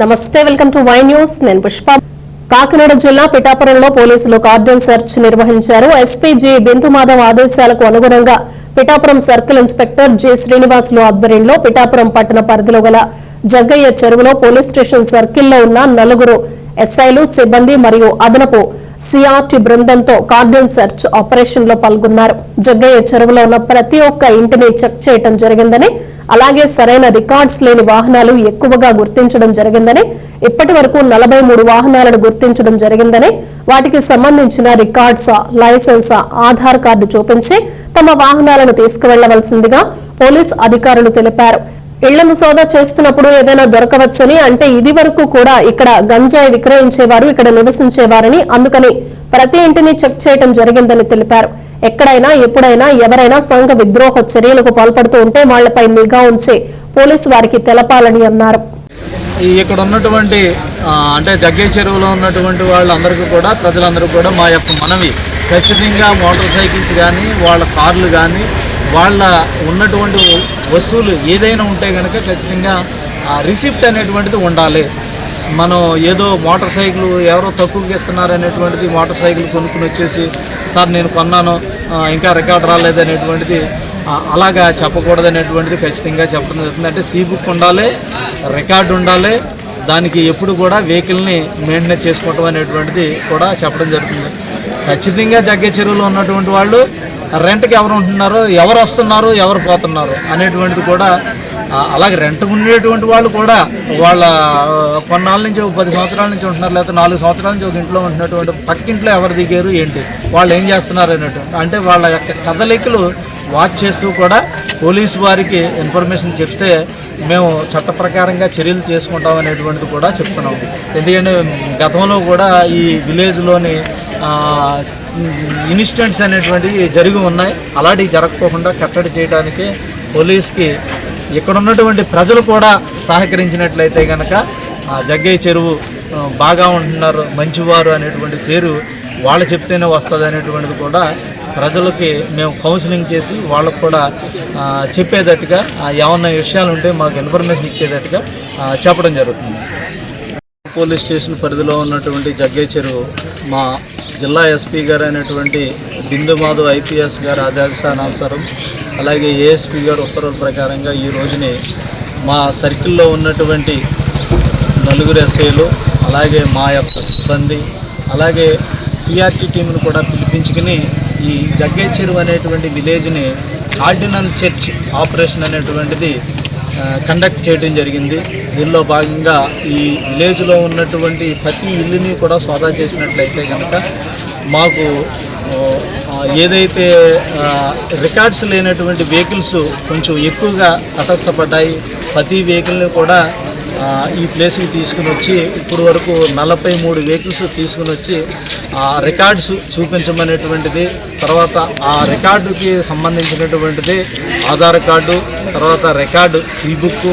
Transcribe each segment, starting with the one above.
నమస్తే welcome to Y news. నేను పుష్ప. కాకినాడ జిల్లా పిఠాపురంలో పోలీసులు కార్డన్ సెర్చ్ నిర్వహించారు. ఎస్పీజీ బిందుమాధవ్ ఆదేశాలకు అనుగుణంగా Pithapuram circle inspector J Srinivasulu ఆధ్వర్యంలో పిఠాపురం పట్టణ పరిధిలో గల జగ్గయ్య చెరువులో పోలీస్ స్టేషన్ సర్కిల్లో ఉన్న నలుగురు ఎస్ఐలు సిబ్బంది మరియు అదనపు సిఆర్టీ బృందంతో కార్డన్ సెర్చ్ ఆపరేషన్లో పాల్గొన్నారు. జగ్గయ్య చెరువులో ఉన్న ప్రతి ఒక్క ఇంటిని చెక్ చేయటం జరిగిందని అలాగే సరైన రికార్డ్స్ లేని వాహనాలు ఎక్కువగా గుర్తించడం జరిగిందని ఇప్పటి వరకు నలభై మూడు వాహనాలను గుర్తించడం జరిగిందని వాటికి సంబంధించిన రికార్డ్స్ లైసెన్స్ ఆధార్ కార్డు చూపించి తమ వాహనాలను తీసుకువెళ్ళవలసిందిగా పోలీస్ అధికారులు తెలిపారు. ఇళ్ళను సోదా చేస్తున్నప్పుడు ఏదైనా దొరకవచ్చని అంటే ఇది వరకు కూడా ఇక్కడ గంజాయి విక్రయించేవారు ఇక్కడ నివసించేవారని అందుకని ప్రతి ఇంటిని చెక్ చేయడం జరిగిందని తెలిపారు. ఎక్కడైనా ఎప్పుడైనా ఎవరైనా సంఘ విద్రోహ చర్యలకు పాల్పడుతూ ఉంటే వాళ్ళపై నిఘా ఉంచి పోలీసు వారికి తెలపాలని అన్నారు. ఇక్కడ ఉన్నటువంటి అంటే జగ్గే చెరువులో ఉన్నటువంటి వాళ్ళందరికీ కూడా ప్రజలందరూ కూడా మా యొక్క మనవి. ఖచ్చితంగా మోటార్ సైకిల్స్ కానీ వాళ్ళ కార్లు కానీ వాళ్ళ ఉన్నటువంటి వస్తువులు ఏదైనా ఉంటే కనుక ఖచ్చితంగా రిసిప్ట్ అనేటువంటిది ఉండాలి. మనం ఏదో మోటార్ సైకిల్ ఎవరో తక్కువకి ఇస్తున్నారు అనేటువంటిది మోటార్ సైకిల్ కొనుక్కుని వచ్చేసి సార్ నేను కొన్నాను ఇంకా రికార్డ్ రాలేదు అనేటువంటిది అలాగా చెప్పకూడదు అనేటువంటిది ఖచ్చితంగా చెప్పడం జరుగుతుంది. అంటే సీ బుక్ ఉండాలి రికార్డు ఉండాలి దానికి ఎప్పుడు కూడా వెహికల్ని మెయింటెనెన్స్ చేసుకోవటం అనేటువంటిది కూడా చెప్పడం జరుగుతుంది. ఖచ్చితంగా జగ్గే చెరువులో ఉన్నటువంటి వాళ్ళు రెంట్కి ఎవరు ఉంటున్నారో ఎవరు వస్తున్నారు ఎవరు పోతున్నారు అనేటువంటిది కూడా అలాగే రెంట్ ఉండేటువంటి వాళ్ళు కూడా వాళ్ళ కొన్నాళ్ళ నుంచి ఒక పది సంవత్సరాల నుంచి ఉంటున్నారు లేకపోతే నాలుగు సంవత్సరాల నుంచి ఒక ఇంట్లో ఉంటున్నటువంటి పక్కింట్లో ఎవరు దిగారు ఏంటి వాళ్ళు ఏం చేస్తున్నారు అనేటువంటి అంటే వాళ్ళ యొక్క కదలికలు వాచ్ చేస్తూ కూడా పోలీసు వారికి ఇన్ఫర్మేషన్ చెప్తే మేము చట్ట ప్రకారంగా చర్యలు చేసుకుంటాం అనేటువంటిది కూడా చెప్తున్నాం ఎందుకంటే గతంలో కూడా ఈ విలేజ్లోని ఇన్సిడెంట్స్ అనేటువంటివి జరిగి ఉన్నాయి. అలాంటివి జరగకోకుండా కట్టడి చేయడానికి పోలీస్కి ఇక్కడ ఉన్నటువంటి ప్రజలు కూడా సహకరించినట్లయితే కనుక జగ్గయ్య చెరువు బాగా ఉంటున్నారు మంచివారు అనేటువంటి పేరు వాళ్ళు చెప్తేనే వస్తుంది అనేటువంటిది కూడా ప్రజలకి మేము కౌన్సిలింగ్ చేసి వాళ్ళకు కూడా చెప్పేటట్టుగా ఏమన్నా విషయాలు ఉంటే మాకు ఇన్ఫర్మేషన్ ఇచ్చేటట్టుగా చెప్పడం జరుగుతుంది. పోలీస్ స్టేషన్ పరిధిలో ఉన్నటువంటి జగ్గయ్య చెరువు మా జిల్లా ఎస్పీ గారు అయినటువంటి బిందు మాధవ్ ఐపీఎస్ గారి ఆదేశానుసారం అలాగే ఏఎస్పీ గారు ఉత్తర్వుల ప్రకారంగా ఈ రోజునే మా సర్కిల్లో ఉన్నటువంటి నలుగురు ఎస్ఐలు అలాగే మా యొక్క సిబ్బంది అలాగే పిఆర్టీ టీంను కూడా పిలిపించుకుని ఈ జగ్గే చెరువు అనేటువంటి విలేజ్ని ఆర్డినల్ చర్చ్ ఆపరేషన్ అనేటువంటిది కండక్ట్ చేయడం జరిగింది. దీనిలో భాగంగా ఈ విలేజ్లో ఉన్నటువంటి ప్రతి ఇల్లుని కూడా సోదా చేసినట్లయితే కనుక మాకు ఏదైతే రికార్డ్స్ లేనటువంటి వెహికల్స్ కొంచెం ఎక్కువగా తటస్థపడ్డాయి. ప్రతి వెహికల్ని కూడా ఈ ప్లేస్కి తీసుకుని వచ్చి ఇప్పుడు వరకు నలభై మూడు వెహికల్స్ తీసుకుని వచ్చి ఆ రికార్డ్స్ చూపించమనేటువంటిది తర్వాత ఆ రికార్డుకి సంబంధించినటువంటిది ఆధార్ కార్డు తర్వాత రికార్డు సీ బుక్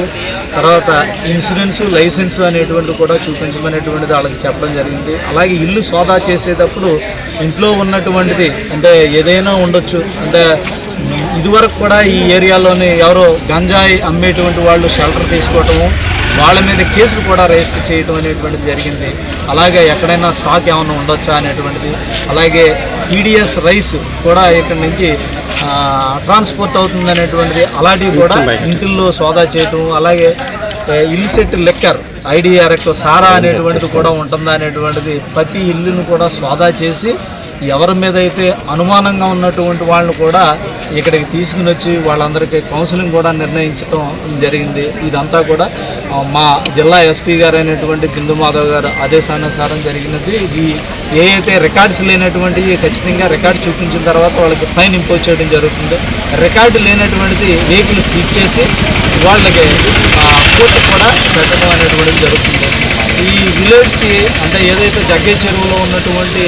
తర్వాత ఇన్సూరెన్స్ లైసెన్స్ అనేటువంటి కూడా చూపించమనేటువంటిది వాళ్ళకి చెప్పడం జరిగింది. అలాగే ఇల్లు సోదా చేసేటప్పుడు ఇంట్లో ఉన్నటువంటిది అంటే ఏదైనా ఉండొచ్చు. అంటే ఇదివరకు కూడా ఈ ఏరియాలోని ఎవరో గంజాయి అమ్మేటువంటి వాళ్ళు షెల్టర్ తీసుకోవటము వాళ్ళ మీద కేసులు కూడా రిజిస్టర్ చేయడం అనేటువంటిది జరిగింది. అలాగే ఎక్కడైనా స్టాక్ ఏమైనా ఉండొచ్చా అనేటువంటిది. అలాగే టీడీఎస్ రైస్ కూడా ఇక్కడ నుంచి ట్రాన్స్పోర్ట్ అవుతుంది అనేటువంటిది. అలాంటివి కూడా ఇంటిల్లో సోదా చేయటం అలాగే ఇల్సెట్ లెక్కర్ ఐడిఆర్ఎక్ సారా అనేటువంటిది కూడా ఉంటుందా అనేటువంటిది ప్రతి ఇల్లును కూడా సోదా చేసి ఎవరి మీద అయితే అనుమానంగా ఉన్నటువంటి వాళ్ళని కూడా ఇక్కడికి తీసుకుని వచ్చి వాళ్ళందరికీ కౌన్సిలింగ్ కూడా నిర్ణయించడం జరిగింది. ఇదంతా కూడా మా జిల్లా ఎస్పీ గారు అయినటువంటి బిందు మాధవ్ గారు ఆదేశానుసారం జరిగినది. ఈ ఏ అయితే రికార్డ్స్ లేనటువంటివి ఖచ్చితంగా రికార్డ్ చూపించిన తర్వాత వాళ్ళకి ఫైన్ ఇంపోజ్ చేయడం జరుగుతుంది. రికార్డు లేనటువంటిది వెహికల్ సీజ్ చేసి వాళ్ళకి కోర్టు కూడా పెట్టడం అనేటువంటిది జరుగుతుంది. ఈ విలేజ్కి అంటే ఏదైతే జగ్గే చెరువులో ఉన్నటువంటి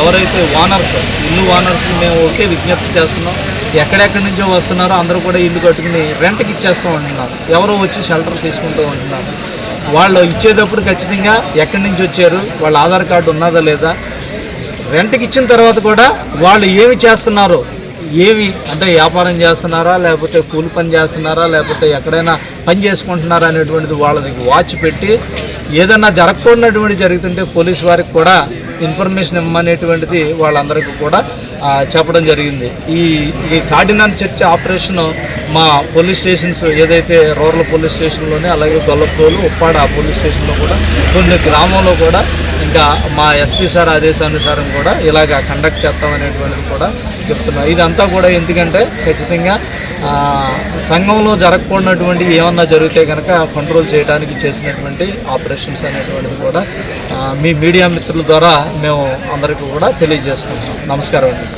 ఎవరైతే ఓనర్స్ ఇల్లు ఓనర్స్కి మేము ఒకే విజ్ఞప్తి చేస్తున్నాం. ఎక్కడెక్కడి నుంచో వస్తున్నారో అందరూ కూడా ఇల్లు కట్టుకుని రెంట్కి ఇచ్చేస్తూ ఉంటున్నారు. ఎవరో వచ్చి షెల్టర్ తీసుకుంటూ ఉంటున్నారు. వాళ్ళు ఇచ్చేటప్పుడు ఖచ్చితంగా ఎక్కడి నుంచి వచ్చారు వాళ్ళ ఆధార్ కార్డు ఉన్నదా లేదా రెంట్కి ఇచ్చిన తర్వాత కూడా వాళ్ళు ఏమి చేస్తున్నారో ఏమి అంటే వ్యాపారం చేస్తున్నారా లేకపోతే కూలి పని చేస్తున్నారా లేకపోతే ఎక్కడైనా పని చేసుకుంటున్నారా అనేటువంటిది వాళ్ళకి వాచ్ పెట్టి ఏదన్నా జరగకూడనటువంటి జరుగుతుంటే పోలీస్ వారికి కూడా ఇన్ఫర్మేషన్ ఇమ్మనేటువంటిది వాళ్ళందరికీ కూడా చెప్పడం జరిగింది. ఈ ఈ కార్డినాన్ చర్చ ఆపరేషన్ మా పోలీస్ స్టేషన్స్ ఏదైతే రూరల్ పోలీస్ స్టేషన్లోనే అలాగే గొల్లపోలు ఉప్పాడ పోలీస్ స్టేషన్లో కూడా కొన్ని గ్రామంలో కూడా ఇంకా మా ఎస్పీ సార్ ఆదేశానుసారం కూడా ఇలాగ కండక్ట్ చేస్తామనేటువంటిది కూడా చెప్తున్నాం. ఇదంతా కూడా ఎందుకంటే ఖచ్చితంగా సంఘంలో జరగకూడనటువంటి ఏమన్నా జరిగితే కనుక కంట్రోల్ చేయడానికి చేసినటువంటి ఆపరేషన్స్ అనేటువంటిది కూడా మీ మీడియా మిత్రుల ద్వారా మేము అందరికీ కూడా తెలియజేసుకుంటున్నాం. నమస్కారం అండి.